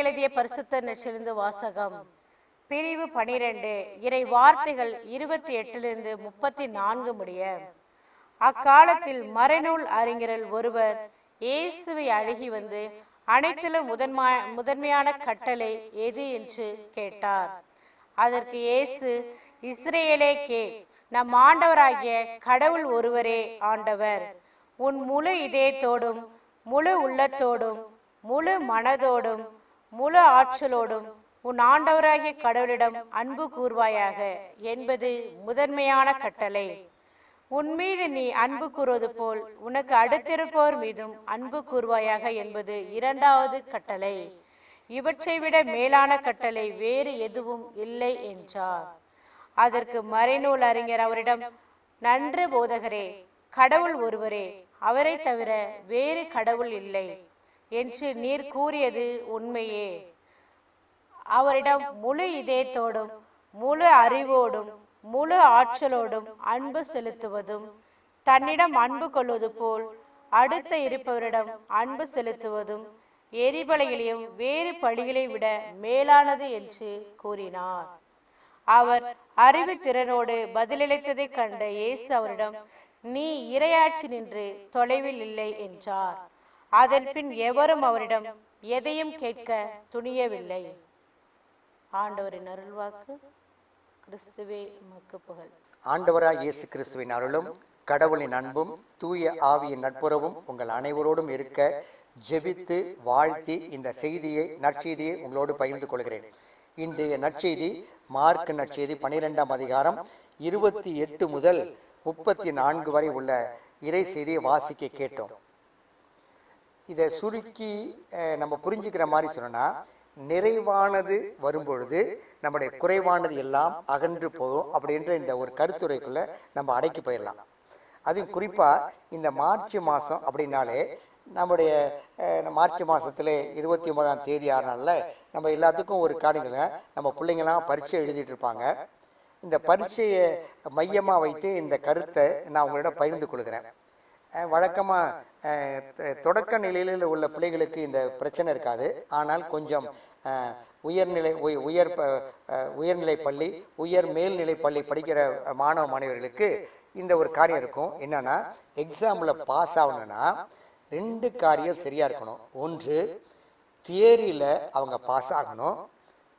எழுதிய பரிசுத்த நெற்றிலிருந்து வாசகம். பிரிவு பனிரெண்டு இறை வார்த்தைகள் இருபத்தி எட்டிலிருந்து முப்பத்தி நான்கு முடிய. அக்காலத்தில் மறைநூல் அறிஞரில் ஒருவர் இயேசுவை அணுகி வந்து அனைத்திலும் முதன்மா முதன்மையான கட்டளை எது என்று கேட்டார். அதற்கு இயேசு இஸ்ரேலே கே நம் ஆண்டவராகிய கடவுள் ஒருவரே ஆண்டவர். உன் முழு இதயத்தோடும் முழு உள்ளத்தோடும் முழு மனதோடும் முழு ஆற்றலோடும் உன் ஆண்டவராகிய கடவுளிடம் அன்பு கூர்வாயாக என்பது முதன்மையான கட்டளை. உன் மீது நீ அன்பு கூறுவது போல் உனக்கு அடுத்திருப்போர் மீதும் அன்பு கூர்வாயாக என்பது இரண்டாவது கட்டளை. இவற்றை விட மேலான கட்டளை வேறு எதுவும் இல்லை என்றார். அதற்கு மறைநூல் அறிஞர் அவரிடம் நன்று போதகரே கடவுள் ஒருவரே அவரை தவிர வேறு கடவுள் இல்லை. என்று நீர் கூறியது உண்மையே. அவரிடம் முழு இதயத்தோடும் முழு அறிவோடும் முழு ஆற்றலோடும் அன்பு செலுத்துவதும் தன்னிடம் அன்பு கொள்வது போல் அடுத்த இருப்பவரிடம் அன்பு செலுத்துவதும் எரிபலைகளையும் வேறு பழிகளை விட மேலானது என்று கூறினார். அவர் அறிவு திறனோடு பதிலளித்ததைக் கண்ட இயேசு அவரிடம் நீ இரையாற்றி நின்று தொலைவில் இல்லை என்றார். அதன் பின் எவரும் அவரிடம் எதையும் கேட்க துணியவில்லை. ஆண்டவரின் அருள்வாக்கு கிறிஸ்துவே உமக்கு புகழ். ஆண்டவராக இயேசு கிறிஸ்துவின் அருளும் கடவுளின் அன்பும் தூய ஆவியின் நட்புறவும் உங்கள் அனைவரோடும் இருக்க ஜெபித்து வாழ்த்தி இந்த செய்தியை நற்செய்தியை உங்களோடு பகிர்ந்து கொள்கிறேன். இன்றைய நற்செய்தி மார்க் நற்செய்தி பனிரெண்டாம் அதிகாரம் இருபத்தி எட்டு முதல் முப்பத்தி நான்கு வரை உள்ள இறை செய்தியை வாசிக்க கேட்டோம். இதை சுருக்கி நம்ம புரிஞ்சுக்கிற மாதிரி சொன்னோம்னா நிறைவானது வரும்பொழுது நம்முடைய குறைவானது எல்லாம் அகன்று போகும் அப்படின்ற இந்த ஒரு கருத்துரைக்குள்ள நம்ம அடக்கி போயிடலாம். அதுவும் குறிப்பாக இந்த மார்ச் மாதம் அப்படின்னாலே நம்முடைய மார்ச் மாதத்தில் இருபத்தி ஒன்பதாம் தேதி ஆறு நாளில் நம்ம எல்லாத்துக்கும் ஒரு காரியங்க நம்ம பிள்ளைங்களாம் பரீட்சை எழுதிட்டு இருப்பாங்க. இந்த பரீட்சையை மையமாக வைத்து இந்த கருத்தை நான் உங்களிடம் பகிர்ந்து கொள்கிறேன். வழக்கமாக தொடக்க நிலையில் உள்ள பிள்ளைகளுக்கு இந்த பிரச்சனை இருக்காது. ஆனால் கொஞ்சம் உயர்நிலை உய- உயர் ப- உயர்நிலை பள்ளி உயர் மேல்நிலை பள்ளி படிக்கிற மாணவ மாணவர்களுக்கு இந்த ஒரு காரியம் இருக்கும். என்னென்னா எக்ஸாமில் பாஸ் ஆகணும்னா ரெண்டு காரியம் சரியாக இருக்கணும். ஒன்று தியரியில் அவங்க பாஸ் ஆகணும்.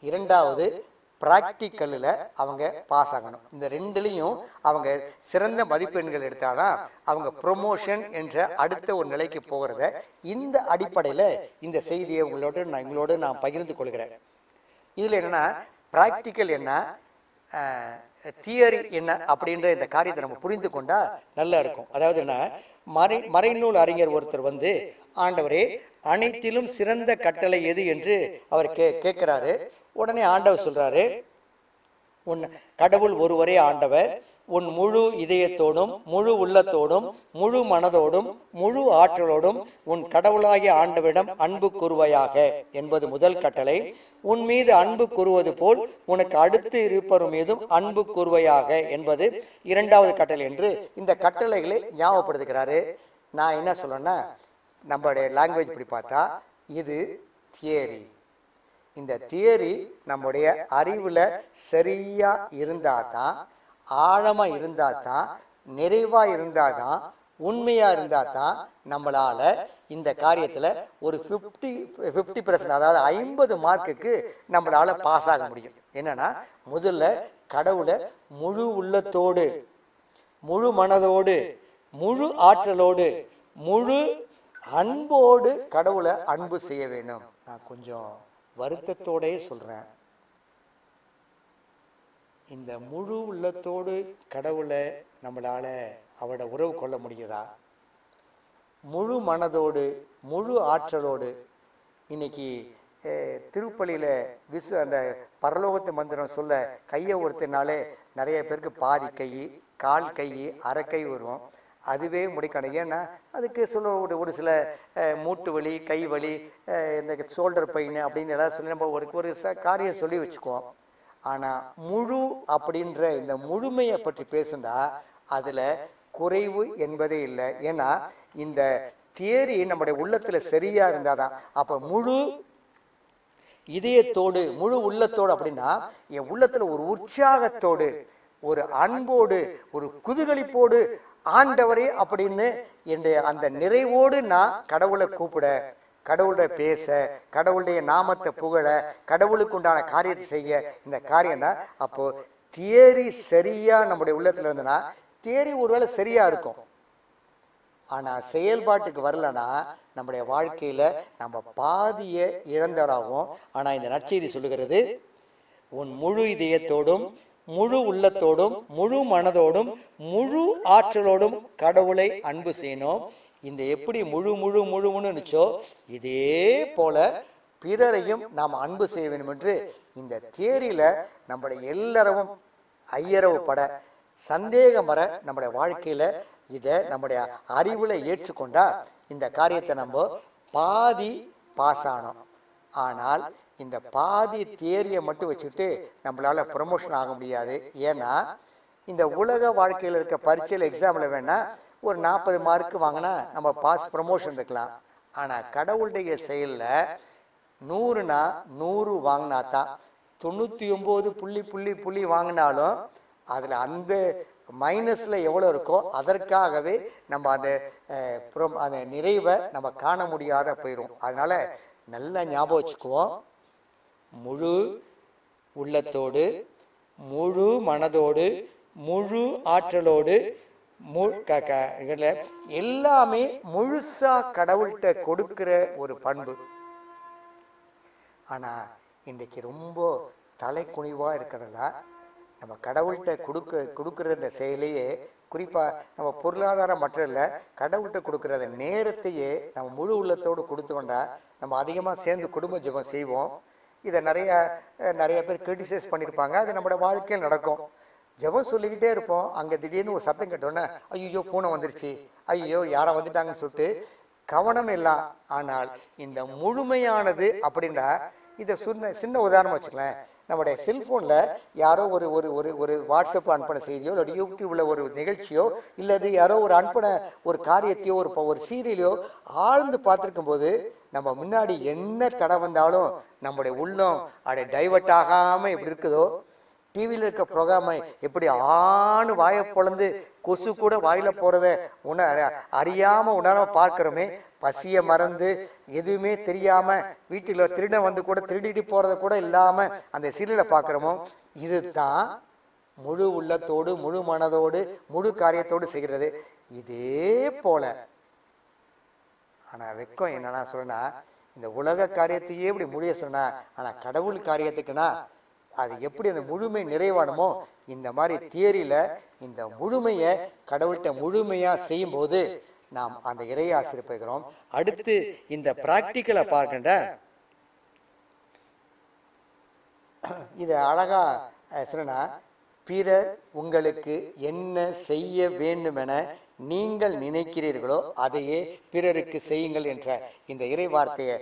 இரண்டாவது ப்ராக்டிக்கலில் அவங்க பாஸ் ஆகணும். இந்த ரெண்டுலேயும் அவங்க சிறந்த மதிப்பெண்கள் எடுத்தால் தான் அவங்க ப்ரொமோஷன் என்ற அடுத்த ஒரு நிலைக்கு போகிறத இந்த அடிப்படையில் இந்த செய்தியை உங்களோட நான் எங்களோடு நான் பகிர்ந்து கொள்கிறேன். இதில் என்னன்னா ப்ராக்டிக்கல் என்ன தியரி என்ன அப்படின்ற இந்த காரியத்தை நம்ம புரிந்து கொண்டால் நல்லா இருக்கும். அதாவது என்ன மறை மறைநூல் அறிஞர் ஒருத்தர் வந்து ஆண்டவரே அனைத்திலும் சிறந்த கட்டளை எது என்று அவர் கே கேட்குறாரு. உடனே ஆண்டவர் சொல்றாரு உன் கடவுள் ஒருவரே ஆண்டவர். உன் முழு இதயத்தோடும் முழு உள்ளத்தோடும் முழு மனதோடும் முழு ஆற்றலோடும் உன் கடவுளாகிய ஆண்டவரிடம் அன்பு கூறுவையாக என்பது முதல் கட்டளை. உன் மீது அன்பு கூறுவது போல் உனக்கு அடுத்து இருப்பவர் மீதும் அன்பு கூறுவையாக என்பது இரண்டாவது கட்டளை என்று இந்த கட்டளைகளை ஞாபகப்படுத்துகிறாரு. நான் என்ன சொல்லணும்னா நம்மளுடைய லாங்குவேஜ் இப்படி பார்த்தா இது தியரி இந்த தியரி நம்முடைய அறிவில் சரியாக இருந்தால் தான் ஆழமாக இருந்தால் தான் நிறைவாக இருந்தால் தான் உண்மையாக இருந்தால் தான் நம்மளால் இந்த காரியத்தில் ஒரு ஃபிஃப்டி ஃபிஃப்டி பர்சன்ட் அதாவது ஐம்பது மார்க்குக்கு நம்மளால் பாஸ் ஆக முடியும். என்னென்னா முதல்ல கடவுளை முழு உள்ளத்தோடு முழு மனதோடு முழு ஆற்றலோடு முழு அன்போடு கடவுளை அன்பு செய்ய வேண்டும். நான் கொஞ்சம் வருத்தத்தோடே சொல்கிறேன் இந்த முழு உள்ளத்தோடு கடவுளை நம்மளால் அவரோட உறவு கொள்ள முடியுதா? முழு மனதோடு முழு ஆற்றலோடு இன்னைக்கு திருப்பள்ளியில் விசு அந்த பரலோகத்து மந்திரம் சொல்ல கையை ஒருத்தினாலே நிறைய பேருக்கு பாதி கை கால் கை அரைக்கை கை வரும். அதுவே முடிக்கணும். ஏன்னா அதுக்கு சொல்ல ஒரு ஒரு சில மூட்டு வலி கை வலி இந்த ஷோல்டர் பெயின் அப்படின்னு எல்லாம் சொல்லி நம்ம ஒரு ஒரு ச- காரியம் சொல்லி வச்சுக்குவோம். ஆனால் முழு அப்படின்ற இந்த முழுமையை பற்றி பேசுனா அதில் குறைவு என்பதே இல்லை. ஏன்னா இந்த தியரி நம்முடைய உள்ளத்தில் சரியாக இருந்தால் தான் அப்போ முழு இதயத்தோடு முழு உள்ளத்தோடு அப்படின்னா என் உள்ளத்தில் ஒரு உற்சாகத்தோடு ஒரு அன்போடு ஒரு குதூகலிப்போடு ஆண்டவரே அப்படின்னு என்னுடைய அந்த நிறைவோடு நான் கடவுளை கூப்பிட கடவுளை பேச கடவுளுடைய நாமத்தை புகழ கடவுளுக்கு உண்டான காரியத்தை செய்ய இந்த காரியம் தான். அப்போ தியரி சரியா நம்முடைய உள்ளத்துல இருந்ததுன்னா தியரி ஒருவேளை சரியா இருக்கும். ஆனா செயல்பாட்டுக்கு வரலன்னா நம்முடைய வாழ்க்கையில நம்ம பாதிய இழந்தவராகும் ஆனா இந்த நற்செய்தி சொல்லுகிறது உன் முழு இதயத்தோடும் முழு உள்ளத்தோடும் முழு மனதோடும் முழு ஆற்றலோடும் கடவுளை அன்பு செய்யணும். இந்த எப்படி முழு முழு முழுன்னு இருந்துச்சோ இதே போல பிறரையும் நாம் அன்பு செய்ய வேண்டும் என்று இந்த தேரியில நம்முடைய எல்லாரும் ஐயரவு பட சந்தேகம் வர நம்முடைய வாழ்க்கையில இதை நம்முடைய அறிவுல ஏற்றுக்கொண்டா இந்த காரியத்தை நம்ம பாதி பாஸ் ஆனோம் ஆனால் இந்த பாதி தியரியை மட்டும் வச்சுட்டு நம்மளால் ப்ரொமோஷன் ஆக முடியாது. ஏன்னா இந்த உலக வாழ்க்கையில் இருக்க பரீட்சையில் எக்ஸாமில் வேணால் ஒரு நாற்பது மார்க் வாங்கினா நம்ம பாஸ் ப்ரமோஷன் இருக்கலாம். ஆனால் கடவுளுடைய செயலில் நூறுனா நூறு வாங்கினா தான் தொண்ணூற்றி ஒம்பது புள்ளி புள்ளி புள்ளி வாங்கினாலும் அதில் அந்த மைனஸில் எவ்வளோ இருக்கோ அதற்காகவே நம்ம அந்த அஹ், அந்த நிறைவை நம்ம காண முடியாத போயிடும் அதனால் நல்லா ஞாபகம் வச்சுக்குவோம். முழு உள்ளத்தோடு முழு மனதோடு முழு ஆற்றலோடு மு க- க- எல்லாமே முழுசா கடவுள்கிட்ட கொடுக்கிற ஒரு பண்பு. ஆனா இன்றைக்கு ரொம்ப தலை குனிவாக இருக்கிறதா நம்ம கடவுள்கிட்ட கொடுக்க கொடுக்குற இந்த செயலையே குறிப்பாக நம்ம பொருளாதாரம் மட்டும் இல்லை கடவுள்கிட்ட கொடுக்குற அந்த நேரத்தையே நம்ம முழு உள்ளத்தோடு கொடுத்தோம்னா நம்ம அதிகமாக சேர்ந்து குடும்ப ஜெபம் செய்வோம். இதை நிறைய நிறைய பேர் கிரிட்டிசைஸ் பண்ணியிருப்பாங்க அது நம்மளோட வாழ்க்கையில் நடக்கும். ஜெபம் சொல்லிக்கிட்டே இருப்போம். அங்கே திடீர்னு ஒரு சத்தம் கேட்டோன்னே ஐயோ பூனை வந்துருச்சு. ஐயோ யாரை வந்துட்டாங்கன்னு சொல்லிட்டு கவனம் இல்லை. ஆனால் இந்த முழுமையானது அப்படின்னா இதை சின்ன சின்ன உதாரணம் வச்சுக்கலாம் நம்முடைய செல்ஃபோனில் யாரோ ஒரு ஒரு ஒரு ஒரு வாட்ஸ்அப் அனுப்பின செய்தியோ இல்லை யூடியூப்பில் ஒரு நிகழ்ச்சியோ இல்லது யாரோ ஒரு அனுப்பின ஒரு காரியத்தையோ ஒரு ஒரு சீரியலையோ ஆழ்ந்து பார்த்துருக்கும் போது நம்ம முன்னாடி என்ன தடை வந்தாலும் நம்முடைய உள்ளம் அதை டைவர்ட் ஆகாம எப்படி இருக்குதோ? டிவியில் இருக்க ப்ரோக்ராமை எப்படி ஆணு வாயை பொழந்து கொசு கூட வாயில போறத உண அறியாம உணராம பார்க்கிறோமே பசிய மறந்து எதுவுமே தெரியாம வீட்டில் திருடன் வந்து கூட திருடிட்டு போறத கூட இல்லாம அந்த சீரியலை பார்க்கிறோமோ இதுதான் முழு உள்ளத்தோடு முழு மனதோடு முழு காரியத்தோடு செய்கிறது. இதே போல ஆனால் வெக்கம் என்னன்னா சொன்னால் இந்த உலக காரியத்தையே இப்படி முடிய சொன்னால் ஆனால் கடவுள் காரியத்துக்குன்னா அது எப்படி அந்த முழுமை நிறைவானமோ இந்த மாதிரி தியரியில் இந்த முழுமையை கடவுள்கிட்ட முழுமையாக செய்யும்போது நாம் அந்த இறையை பெறுகிறோம் அடுத்து இந்த பிராக்டிக்கலை பார்க்கின்ற இதை அழகா அஹ், சொன்னா பிறர் உங்களுக்கு என்ன செய்ய வேண்டுமென நீங்கள் நினைக்கிறீர்களோ அதையே பிறருக்கு செய்யுங்கள் என்ற இந்த இறை வார்த்தையை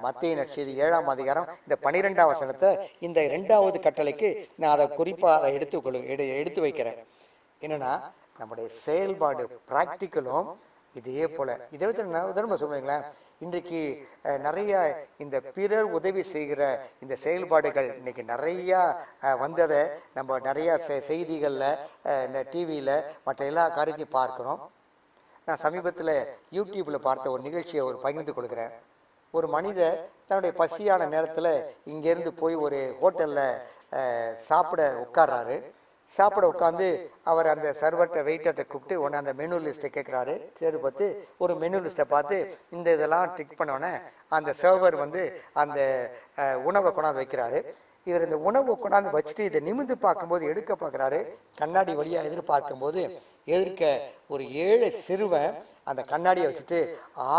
மத்திய நற்செய்தி ஏழாம் அதிகாரம் இந்த பனிரெண்டாம் வசனத்தை இந்த இரண்டாவது கட்டளைக்கு நான் அதை குறிப்பாக அதை எடுத்துக்கொள்ளு எடு எடுத்து வைக்கிறேன். என்னன்னா நம்முடைய செயல்பாடு ப்ராக்டிக்கலும் இதே போல. இதை வச்சு நான் உதாரணமா சொல்லுவீங்களேன் இன்றைக்கு நிறைய இந்த பிறர் உதவி செய்கிற இந்த செயல்பாடுகள் இன்னைக்கு நிறையா வந்ததை நம்ம நிறையா செ- செய்திகளில் இந்த டிவியில் மற்ற எல்லா காரியத்தையும் பார்க்குறோம். நான் சமீபத்தில் யூடியூப்பில் பார்த்த ஒரு நிகழ்ச்சியை ஒரு பகிர்ந்து கொள்கிறேன் ஒரு மனிதர் தன்னுடைய பசியான நேரத்தில் இங்கேருந்து போய் ஒரு ஹோட்டலில் சாப்பிட உட்கார்றாரு. சாப்பிட உட்காந்து அவர் அந்த சர்வர்கிட்ட வெயிட்டர்கிட்ட கூப்பிட்டு உடனே அந்த மெனு லிஸ்ட்டை கேட்குறாரு சரி பார்த்து ஒரு மெனு லிஸ்ட்டை பார்த்து இந்த இதெல்லாம் டிக் பண்ணோன்னே அந்த சர்வர் வந்து அந்த உணவை கொண்டாந்து வைக்கிறாரு. இவர் இந்த உணவை கொண்டாந்து வச்சுட்டு இதை நிமிந்து பார்க்கும்போது எடுக்க பார்க்குறாரு. கண்ணாடி வழியாக எதிர்பார்க்கும்போது எதிர்க்க ஒரு ஏழை சிறுவன் அந்த கண்ணாடியை வச்சுட்டு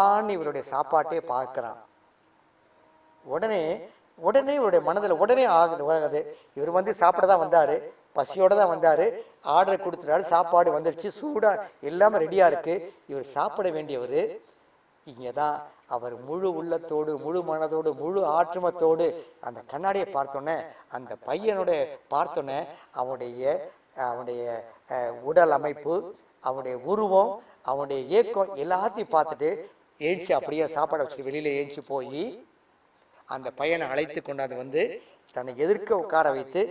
ஆண் இவருடைய சாப்பாட்டே பார்க்குறான். உடனே உடனே இவருடைய மனதில் உடனே ஆகுது உலகது. இவர் வந்து சாப்பிட தான் வந்தார். பசியோட தான் வந்தாரு. ஆர்டர் கொடுத்துட்டாரு. சாப்பாடு வந்துடுச்சு சூடாக எல்லாமே ரெடியாக இருக்கு. இவர் சாப்பிட வேண்டியவர். இங்கே தான் அவர் முழு உள்ளத்தோடு முழு மனதோடு முழு ஆற்றுமத்தோடு அந்த கண்ணாடியை பார்த்தோன்னே அந்த பையனுடைய பார்த்தோன்னே அவனுடைய அவனுடைய உடல் அமைப்பு அவனுடைய உருவம் அவனுடைய ஏக்கம் எல்லாத்தையும் பார்த்துட்டு ஏஞ்சி அப்படியே சாப்பாடை வச்சு வெளியில் ஏஞ்சி போய் அந்த பையனை அழைத்து கொண்டாந்து வந்து தன்னை எதிர்க்க உட்கார வைத்து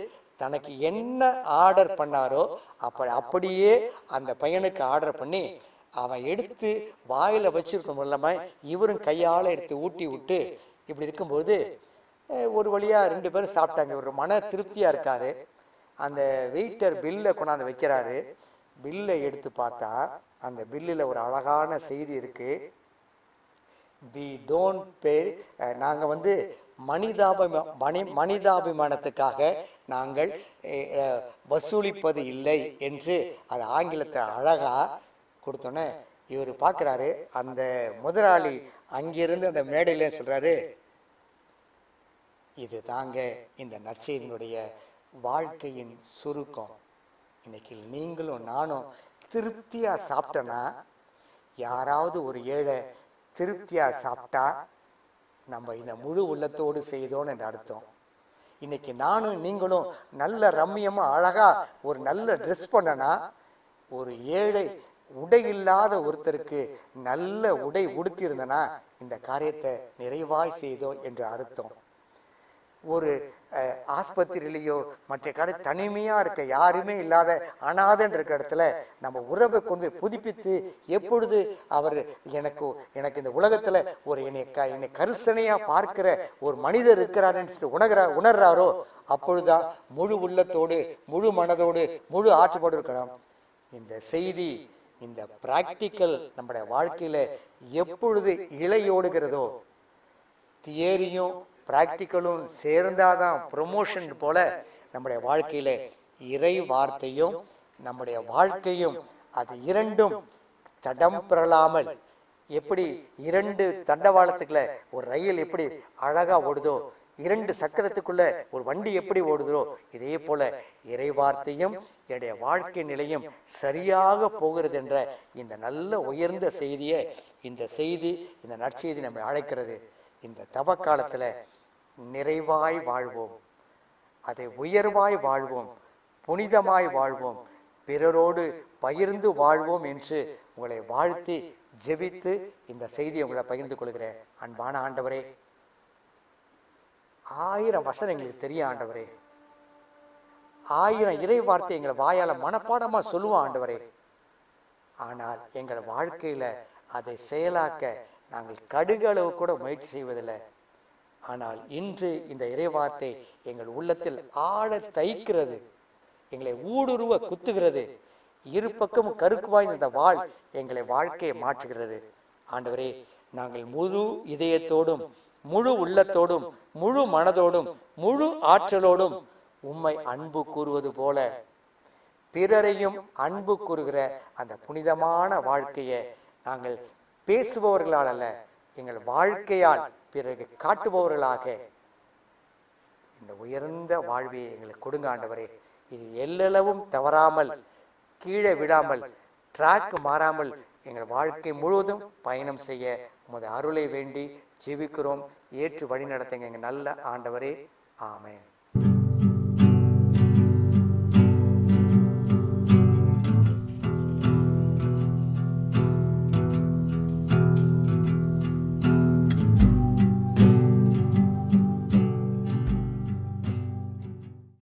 தனக்கு என்ன ஆர்டர் பண்ணாரோ அப்படி அப்படியே அந்த பையனுக்கு ஆர்டர் பண்ணி அவன் எடுத்து வாயில் வச்சிருக்கும் இல்லாமல் இவரும் கையால் எடுத்து ஊட்டி விட்டு இப்படி இருக்கும்போது ஒரு வழியாக ரெண்டு பேரும் சாப்பிட்டாங்க. ஒரு மன திருப்தியாக இருக்காரு. அந்த வெயிட்டர் பில்லை கொண்டாந்து வைக்கிறாரு. பில்லை எடுத்து பார்த்தா அந்த பில்லில் ஒரு அழகான செய்தி இருக்குது வி டோன்ட் பே நாங்கள் வந்து மனிதாபிமா மனி மனிதாபிமானத்துக்காக நாங்கள் வசூலிப்பது இல்லை என்று அது ஆங்கிலத்தை அழகாக கொடுத்தோன்னே இவர் பார்க்குறாரு அந்த முதலாளி அங்கிருந்து அந்த மேடையில் சொல்கிறாரு இது தாங்க இந்த நற்செய்தியினுடைய வாழ்க்கையின் சுருக்கம். இன்னைக்கு நீங்களும் நானும் திருப்தியாக சாப்பிட்டோன்னா யாராவது ஒரு ஏழை திருப்தியாக சாப்பிட்டா நம்ம இந்த முழு உள்ளத்தோடு செய்தோன்னு என்ற அர்த்தம். இன்னைக்கு நானும் நீங்களும் நல்ல ரம்மியமா அழகா ஒரு நல்ல ட்ரெஸ் பண்ணனா ஒரு ஏழை உடை இல்லாத ஒருத்தருக்கு நல்ல உடை உடுத்தியிருந்தனா இந்த காரியத்தை நிறைவாய் செய்தோம் என்று அர்த்தம். ஒரு ஆஸ்பத்திரியிலேயோ மற்ற கடை தனிமையா இருக்க யாருமே இல்லாத அனாதன் இடத்துல நம்ம உறவை கொண்டு போய் புதுப்பித்து எப்பொழுது அவர் எனக்கு எனக்கு இந்த உலகத்துல ஒரு என்னை க என்னை கருசனையா பார்க்கிற ஒரு மனிதர் இருக்கிறாருன்னு சொல்லிட்டு உணர்கிறா உணர்றாரோ அப்பொழுதுதான் முழு உள்ளத்தோடு முழு மனதோடு முழு ஆற்றுப்பாடு இருக்கணும். இந்த செய்தி இந்த பிராக்டிக்கல் நம்முடைய வாழ்க்கையில எப்பொழுது இழையோடுகிறதோ தியரியும் ப்ராக்டிக்கலும் சேர்ந்தாதான் ப்ரொமோஷன் போல நம்முடைய வாழ்க்கையில இறை வார்த்தையும் நம்முடைய வாழ்க்கையும் அது இரண்டும் தடம் பெறலாமல் எப்படி இரண்டு தண்டவாளத்துக்குள்ள ஒரு ரயில் எப்படி அழகா ஓடுதோ இரண்டு சக்கரத்துக்குள்ள ஒரு வண்டி எப்படி ஓடுதோ இதே போல இறை வார்த்தையும் என்னுடைய வாழ்க்கை நிலையும் சரியாக போகிறது என்ற இந்த நல்ல உயர்ந்த செய்தியை இந்த செய்தி இந்த நற்செய்தி நம்ம அழைக்கிறது. இந்த தவக்காலத்துல நிறைவாய் வாழ்வோம். அதை உயர்வாய் வாழ்வோம். புனிதமாய் வாழ்வோம். பிறரோடு பகிர்ந்து வாழ்வோம் என்று உங்களை வாழ்த்தி ஜெபித்து இந்த செய்தியை உங்களை பகிர்ந்து கொள்கிறேன். அன்பான ஆண்டவரே ஆயிரம் வசனம் எங்களுக்கு தெரியும் ஆண்டவரே. ஆயிரம் இறை வார்த்தை எங்களை வாயால மனப்பாடமா சொல்லுவோம் ஆண்டவரே. ஆனால் எங்கள் வாழ்க்கையில அதை செயலாக்க நாங்கள் கடுகளவு கூட முயற்சி செய்வதில்லை. ஆனால் இன்று இந்த இறைவார்த்தை எங்கள் உள்ளத்தில் ஆழ தைக்கிறது எங்களை ஊடுருவ குத்துகிறது. இரு பக்கமும் கருக்கு வாய்ந்த இந்த வாழ் எங்களை வாழ்க்கையை மாற்றுகிறது. ஆண்டவரே நாங்கள் முழு இதயத்தோடும் முழு உள்ளத்தோடும் முழு மனதோடும் முழு ஆற்றலோடும் உம்மை அன்பு கூறுவது போல பிறரையும் அன்பு கூறுகிற அந்த புனிதமான வாழ்க்கையை நாங்கள் பேசுபவர்களால் அல்ல எங்கள் வாழ்க்கையால் பிறகு காட்டுபவர்களாக இந்த உயர்ந்த வாழ்வை எங்களுக்கு கொடுங்க ஆண்டவரே. இது எல்லளவும் தவறாமல் கீழே விழாமல் ட்ராக் மாறாமல் எங்கள் வாழ்க்கை முழுவதும் பயணம் செய்ய உமது அருளை வேண்டி ஜீவிக்கிறோம். ஏற்று வழி நடத்துங்க எங்கள் நல்ல ஆண்டவரே. ஆமேன்.